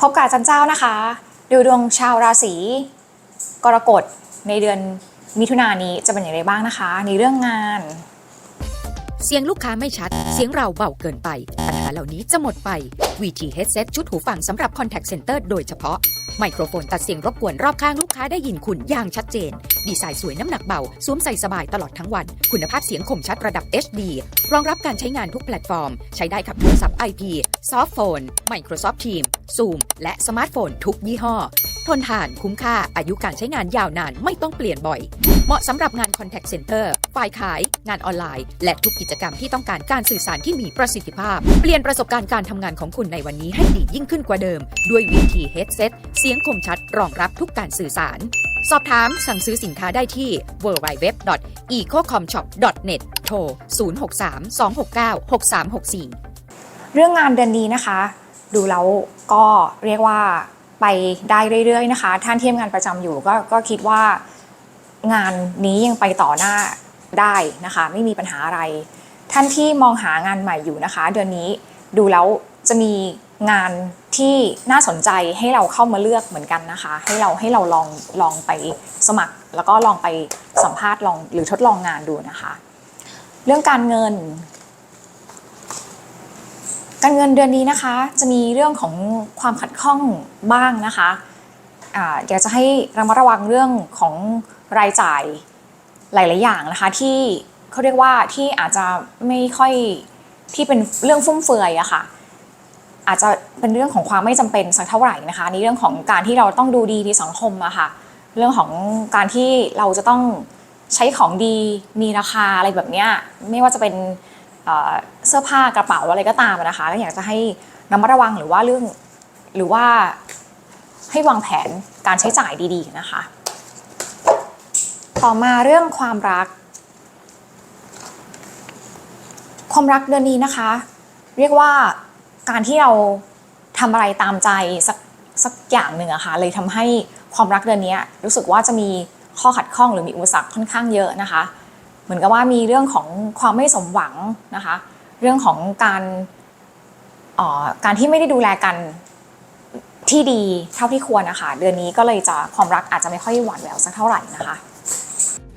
พบกับอาจารย์เจ้านะคะ ดูดวงชาวราศีกรกฎในเดือนมิถุนายนนี้จะเป็นอย่างไรบ้างนะคะ ในเรื่องงาน เสียงลูกค้าไม่ชัด เสียงเราเบาเกินไป ปัญหาเหล่านี้จะหมดไป VG Headset ชุดหูฟังสำหรับ Contact Center โดยเฉพาะ ไมโครโฟนตัดเสียงรบกวนรอบข้างลูกค้าได้ยินคุณอย่างชัดเจน ดีไซน์สวยน้ำหนักเบา สวมใส่สบายตลอดทั้งวัน คุณภาพเสียงคมชัดระดับ HD รองรับการใช้งานทุกแพลตฟอร์ม ใช้ได้กับโทรศัพท์ IP ซอฟต์โฟน Microsoft Teams Zoom และสมาร์ทโฟนทุกยี่ห้อ ทนทานคุ้มค่าอายุการใช้งานยาวนานไม่ต้องเปลี่ยนบ่อย เหมาะสำหรับงาน Contact Center ฝ่ายขาย งานออนไลน์ และทุกกิจกรรมที่ต้องการการสื่อสารที่มีประสิทธิภาพ เปลี่ยนประสบการณ์การทำงานของคุณในวันนี้ให้ดียิ่งขึ้นกว่าเดิม ด้วย VT Headset เสียงคมชัดรองรับทุกการสื่อสาร สอบถามสั่งซื้อสินค้าได้ที่ www.ecocomshop.net โทร 063 269 6364 เรื่องงานเดือนนี้นะคะ ดูแล้วก็เรียกว่าไปได้เรื่อยๆนะคะ ท่านที่ทำงานประจำอยู่ก็ก็คิดว่างานนี้ยังไปต่อหน้า ได้นะคะ ไม่มีปัญหาอะไร ท่านที่มองหางานใหม่อยู่นะคะ เดือนนี้ดูแล้วจะมีงานที่น่าสนใจให้เราเข้ามาเลือกเหมือนกันนะคะ ให้เราให้เราลองลองไปสมัคร แล้วก็ลองไปสัมภาษณ์ลองหรือทดลองงานดูนะคะ เรื่องการเงิน การเงินเดือนนี้นะคะ จะมีเรื่องของความขัดข้องบ้างนะคะอยากจะให้ระมัดระวังเรื่องของรายจ่าย หลาย ๆ อย่างนะคะที่เขาเรียกว่าที่อาจจะไม่ค่อยที่เป็นเรื่องฟุ่มเฟือยอะค่ะ อาจจะเป็นเรื่องของความไม่จำเป็นสักเท่าไหร่นะคะในเรื่องของการที่เราต้องดูดีในสังคมอะค่ะ เรื่องของการที่เราจะต้องใช้ของดีมีราคาอะไรแบบเนี้ยไม่ว่าจะเป็นเสื้อผ้ากระเป๋าอะไรก็ตามนะคะก็อยากจะให้ระมัดระวังหรือว่าเรื่องหรือว่าให้วางแผนการใช้จ่ายดี ๆ นะคะ ต่อมาเรื่องความรัก ความรักเดือนนี้นะคะ เรียกว่าการที่เราทำอะไรตามใจสักสักอย่างหนึ่งอะค่ะเลยทำให้ความรักเดือนนี้รู้สึกว่าจะมีข้อขัดข้องหรือมีอุปสรรคค่อนข้างเยอะนะคะ เหมือนกับว่ามีเรื่องของความไม่สมหวังนะคะ เรื่องของการออการที่ไม่ได้ดูแลกันที่ดีเท่าที่ควรนะคะ เดือนนี้ก็เลยจะความรักอาจจะไม่ค่อยหวานแหววสักเท่าไหร่นะคะ